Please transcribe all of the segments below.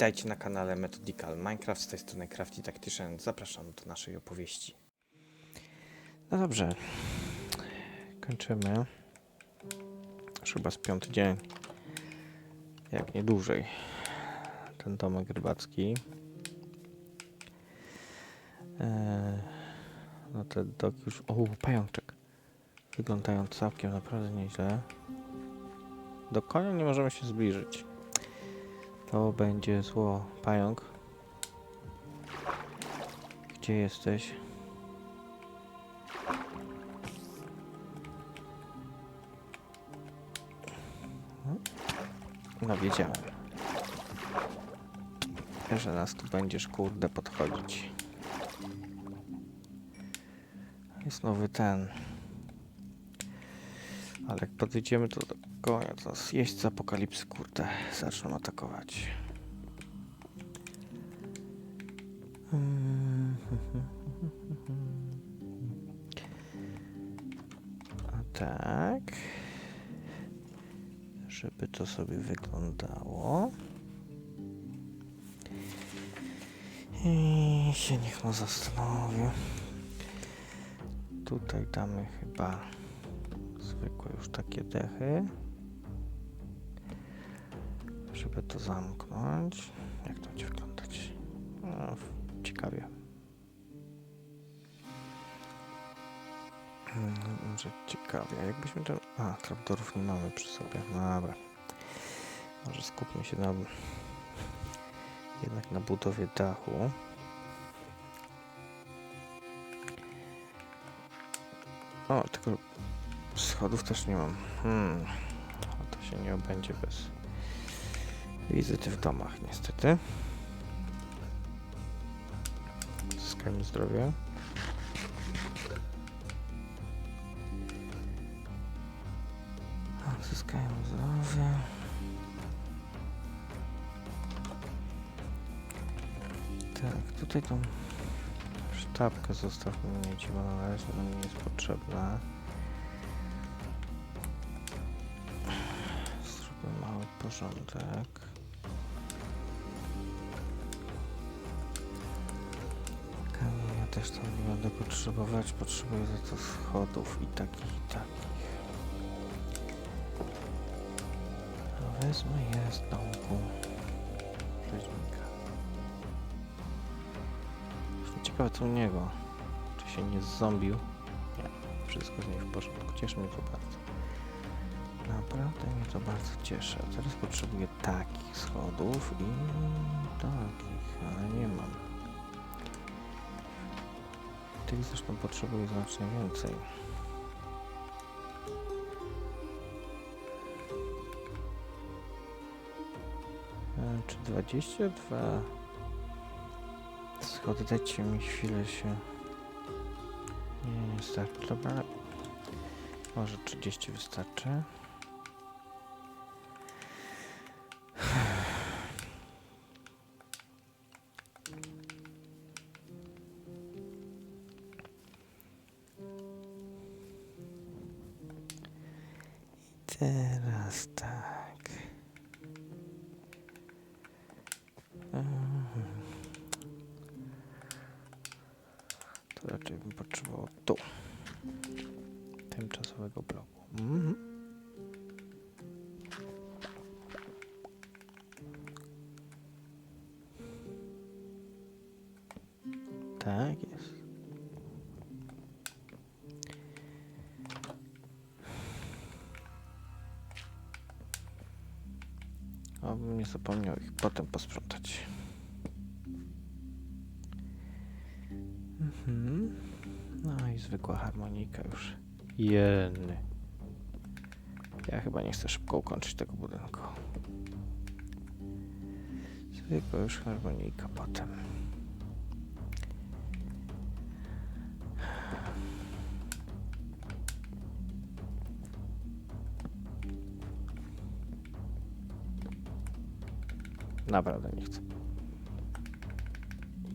Witajcie na kanale Methodical Minecraft, z tej strony Crafty Tactician. Zapraszam do naszej opowieści. No dobrze, kończymy. Już chyba z piąty dzień, jak nie dłużej, ten domek rybacki. Eee, no te doki już... O, pajączek. Wyglądają całkiem naprawdę nieźle. Do konia nie możemy się zbliżyć. To będzie zło. Pająk. Gdzie jesteś? No wiedziałem. Że nas tu będziesz kurde podchodzić. Jest nowy ten. Ale jak podejdziemy to do konia, to nas jeźdźcy apokalipsy kurde zaczną atakować. A tak. Żeby to sobie wyglądało. I się niech no. Tutaj damy chyba zwykłe już takie dechy. Żeby to zamknąć. Jak to będzie wyglądać? No, ciekawie. Mm, Może ciekawie. Jakbyśmy to... A, trapdorów nie mamy przy sobie. No dobra. Może skupmy się na... Jednak na budowie dachu. O, tylko schodów też nie mam. Hmm. To się nie obędzie bez wizyty w domach, niestety. Zyskajmy zdrowie. A, Zyskajmy zdrowie. Tak, tutaj tą sztabkę zostawmy mieć, bo na razie nam nie jest potrzebna. Zróbmy mały porządek. Też tam nie będę potrzebować. Potrzebuję za to schodów i takich, i takich. No wezmę je z domku rzeźnika. Jestem ciekawy co u niego. Czy się nie zombił? Nie, wszystko z nim w porządku. Cieszy mnie to bardzo. Naprawdę mnie to bardzo cieszy. Teraz potrzebuję takich schodów i takich, ale nie mam. Tych zresztą potrzebuję znacznie więcej. E, Czy 22 schody? Dajcie mi chwilę się. Nie, nie starczy. Dobra, może 30 wystarczy. Raczej bym potrzebował tu. Tymczasowego bloku. Mhm. Tak jest. Obym nie zapomniał ich potem posprzątać. Zwykła harmonika już. Jenny. Ja chyba nie chcę szybko ukończyć tego budynku. Zwykła już harmonika potem. Naprawdę nie chcę.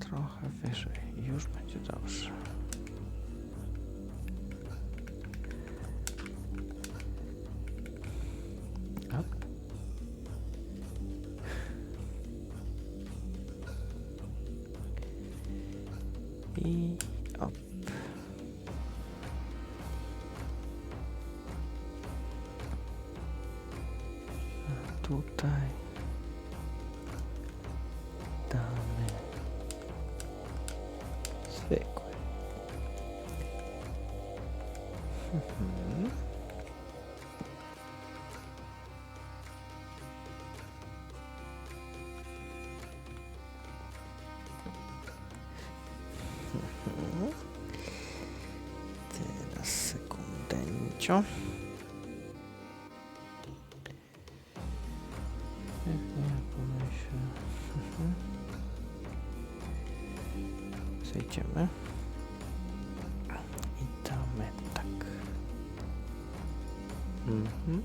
Trochę wyżej już będzie dobrze. Tutaj damy zwykły. Mhm. Mhm. Teraz sekundencio. Pomyślę. Mhm. Zejdziemy. I damy tak. Mhm.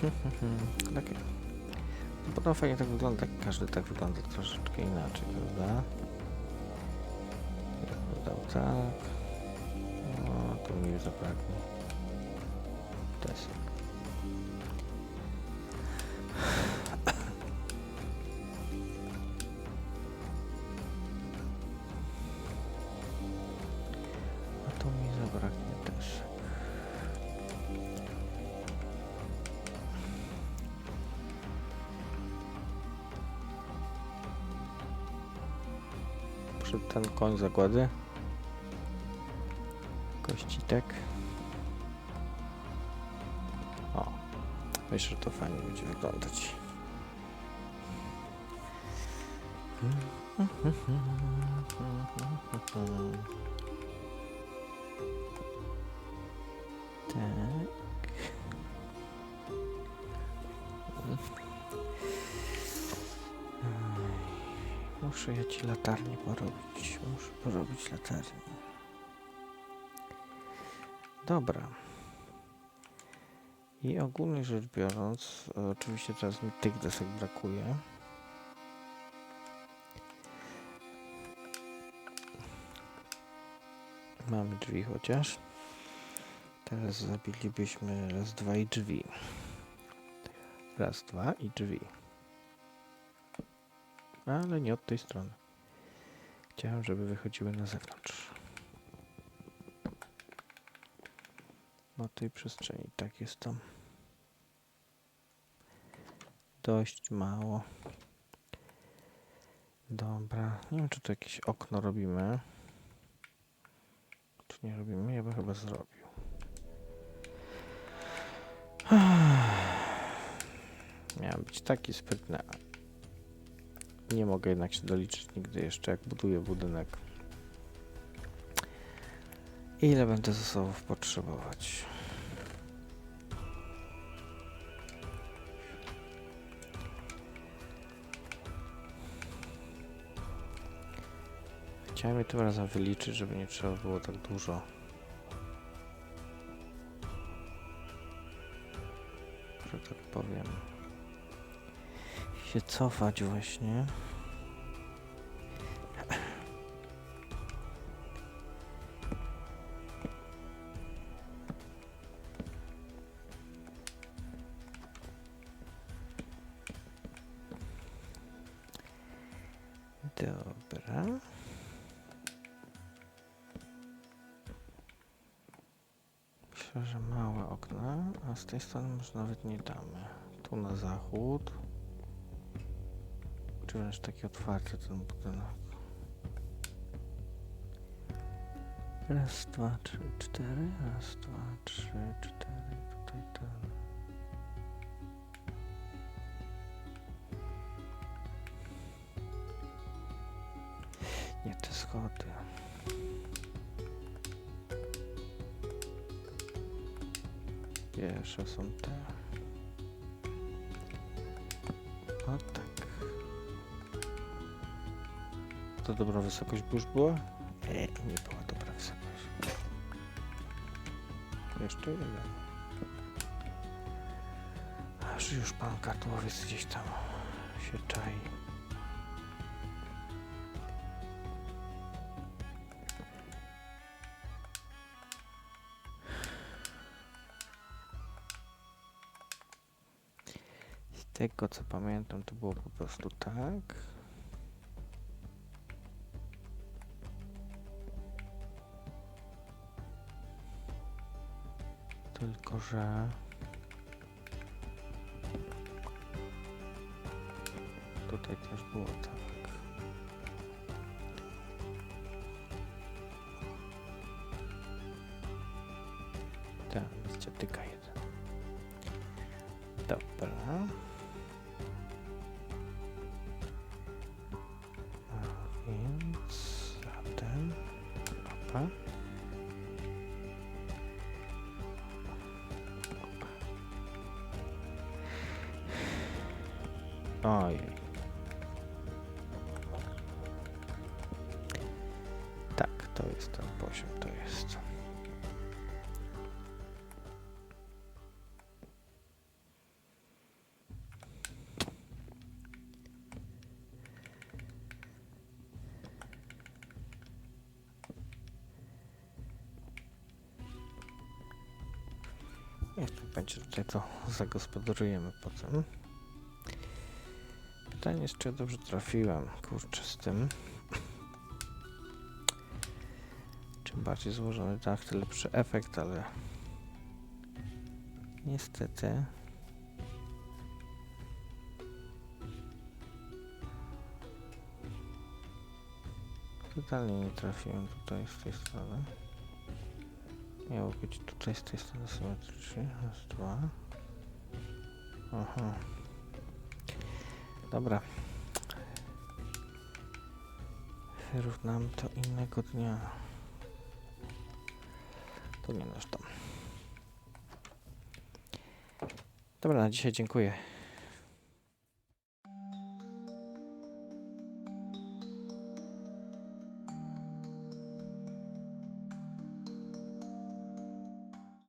Takie. Potem fajnie tak wygląda, każdy tak wygląda troszeczkę inaczej, prawda? Wyglądał tak. O, tu mi zabraknie. Desek. A tu mi zabraknie. Przed ten koń zakłady. Kościtek. O, myślę, że to fajnie będzie wyglądać. Tak. Muszę ja ci latarnię porobić. Muszę porobić latarnię. Dobra. I ogólnie rzecz biorąc, oczywiście teraz mi tych desek brakuje. Mamy drzwi chociaż. Teraz zabilibyśmy raz, dwa i drzwi. Raz, dwa i drzwi. Ale nie od tej strony. Chciałem, żeby wychodziły na zewnątrz. No tej przestrzeni, tak jest tam. Dość mało. Dobra, nie wiem czy tu jakieś okno robimy. Czy nie robimy? Ja bym chyba zrobił. Miałem być taki sprytny. Nie mogę jednak się doliczyć nigdy jeszcze, jak buduję budynek. Ile będę zasobów potrzebować? Chciałem je tym razem wyliczyć, żeby nie trzeba było tak dużo. Że tak powiem. Się cofać właśnie. Dobra. Myślę, że małe okna, a z tej strony może nawet nie damy. Tu na zachód. Czy wręcz taki otwarty ten budynek. Raz, dwa, trzy, cztery. Raz, dwa, trzy, cztery. Schody. Pierwsze są te. O tak. To dobra wysokość by już była? Nie, nie była dobra wysokość. Jeszcze jeden. Aż już pan kartłowiec gdzieś tam się czai. tego co pamiętam to było po prostu tak. Tylko, że... Tutaj też było tak. Tak, więc. Oj. Tak, to jest ten poziom, to jest. Jeszcze będzie tutaj to zagospodarujemy potem. Pytanie jest, czy ja dobrze trafiłem, kurczę, z tym. Czym bardziej złożony dach, tym lepszy efekt, ale niestety totalnie nie trafiłem tutaj z tej strony. Miało być tutaj z tej strony symetrycznie. Raz, dwa. Aha. Dobra. Wyrównam to innego dnia. To nie nasz dom. Dobra, na dzisiaj dziękuję.